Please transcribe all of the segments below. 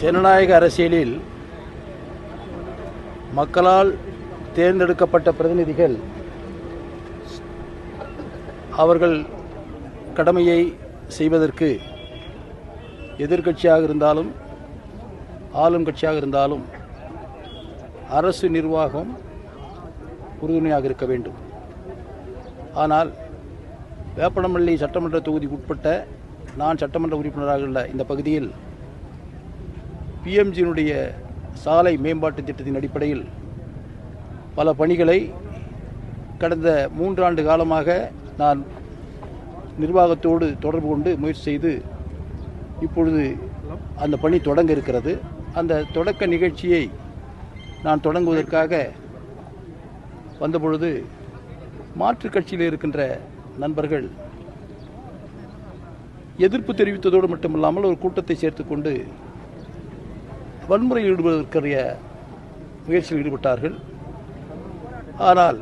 ஜனநாயக அரசியலில் மக்களால் தேர்ந்தெடுக்கப்பட்ட பிரதிநிதிகள் அவர்கள் கடமையை செய்வதற்கு எதிர்க்கட்சியாக இருந்தாலும் ஆளும் கட்சியாக இருந்தாலும் அரசு நிர்வாகம் உறுதுணையாக இருக்க வேண்டும். ஆனால் வேப்பனமல்லி சட்டமன்ற தொகுதி உட்பட்ட நான் சட்டமன்ற உறுப்பினராக உள்ள இந்த பகுதியில் பிஎம்ஜியினுடைய சாலை மேம்பாட்டு திட்டத்தின் அடிப்படையில் பல பணிகளை கடந்த மூன்றாண்டு காலமாக நான் நிர்வாகத்தோடு தொடர்பு கொண்டு முயற்சி செய்து இப்பொழுது அந்த பணி தொடங்க இருக்கிறது. அந்த தொடக்க நிகழ்ச்சியை நான் தொடங்குவதற்காக வந்தபொழுது மாற்றுக் கட்சியில் இருக்கின்ற நண்பர்கள் எதிர்ப்பு தெரிவித்ததோடு மட்டுமில்லாமல் ஒரு கூட்டத்தை சேர்த்துக்கொண்டு வன்முறையில் ஈடுபடுவதற்குரிய முயற்சியில் ஈடுபட்டார்கள். ஆனால்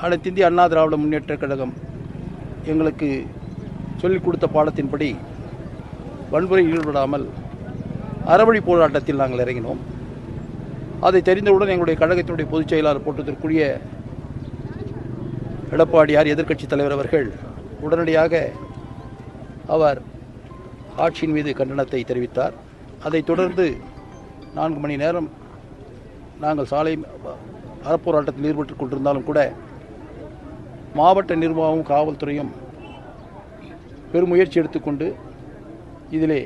அனைத்து இந்திய அண்ணா திராவிட முன்னேற்றக் கழகம் எங்களுக்கு சொல்லிக் கொடுத்த பாடத்தின்படி வன்முறையில் ஈடுபடாமல் அறவழி போராட்டத்தில் நாங்கள் இறங்கினோம். அதை தெரிந்தவுடன் எங்களுடைய கழகத்தினுடைய பொதுச் செயலாளர் போட்டதற்குரிய எடப்பாடியார் எதிர்க்கட்சித் தலைவர் அவர்கள் உடனடியாக அவர் ஆட்சியின் மீது கண்டனத்தை தெரிவித்தார். அதைத் தொடர்ந்து நான்கு மணி நேரம் நாங்கள் சாலை அறப்போராட்டத்தில் ஈடுபட்டு கொண்டிருந்தாலும் கூட மாவட்ட நிர்வாகமும் காவல்துறையும் பெருமுயற்சி எடுத்துக்கொண்டு இதிலே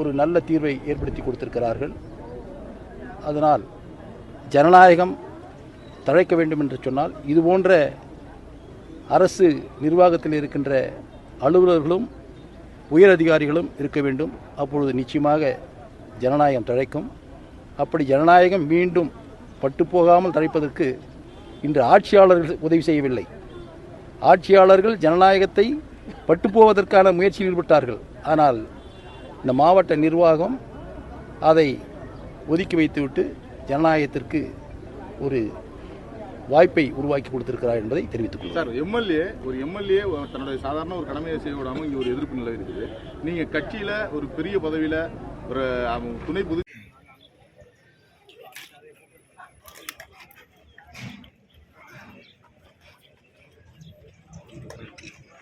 ஒரு நல்ல தீர்வை ஏற்படுத்தி கொடுத்திருக்கிறார்கள். அதனால் ஜனநாயகம் தழைக்க வேண்டும் என்று சொன்னால் இது போன்ற அரசு நிர்வாகத்தில் இருக்கின்ற அலுவலர்களும் உயர் அதிகாரிகளும் இருக்க வேண்டும். அப்பொழுது நிச்சயமாக ஜனநாயகம் தழைக்கும். அப்படி ஜனநாயகம் மீண்டும் பட்டுப்போகாமல் தடைப்பதற்கு இன்று ஆட்சியாளர்கள் உதவி செய்யவில்லை. ஆட்சியாளர்கள் ஜனநாயகத்தை பட்டுப்போவதற்கான முயற்சியில் ஈடுபட்டார்கள். ஆனால் இந்த மாவட்ட நிர்வாகம் அதை ஒதுக்கி வைத்துவிட்டு ஜனநாயகத்திற்கு ஒரு வாய்ப்பை உருவாக்கி கொடுத்திருக்கிறார் என்பதை தெரிவித்துக் சார் எம்எல்ஏ ஒரு எம்எல்ஏ தன்னுடைய சாதாரண ஒரு கடமையை செய்ய விடாமல் இங்கே ஒரு எதிர்ப்பு நிலை இருக்குது. நீங்கள் கட்சியில் ஒரு பெரிய பதவியில் ஒரு துணை புது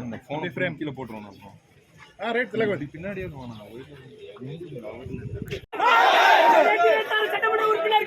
அந்த ஃபோன் ஃப்ரேம் கீழே போட்டுருவோம் ஆ ரைட் பின்னாடியே போனா சட்டமன்ற உறுப்பினர்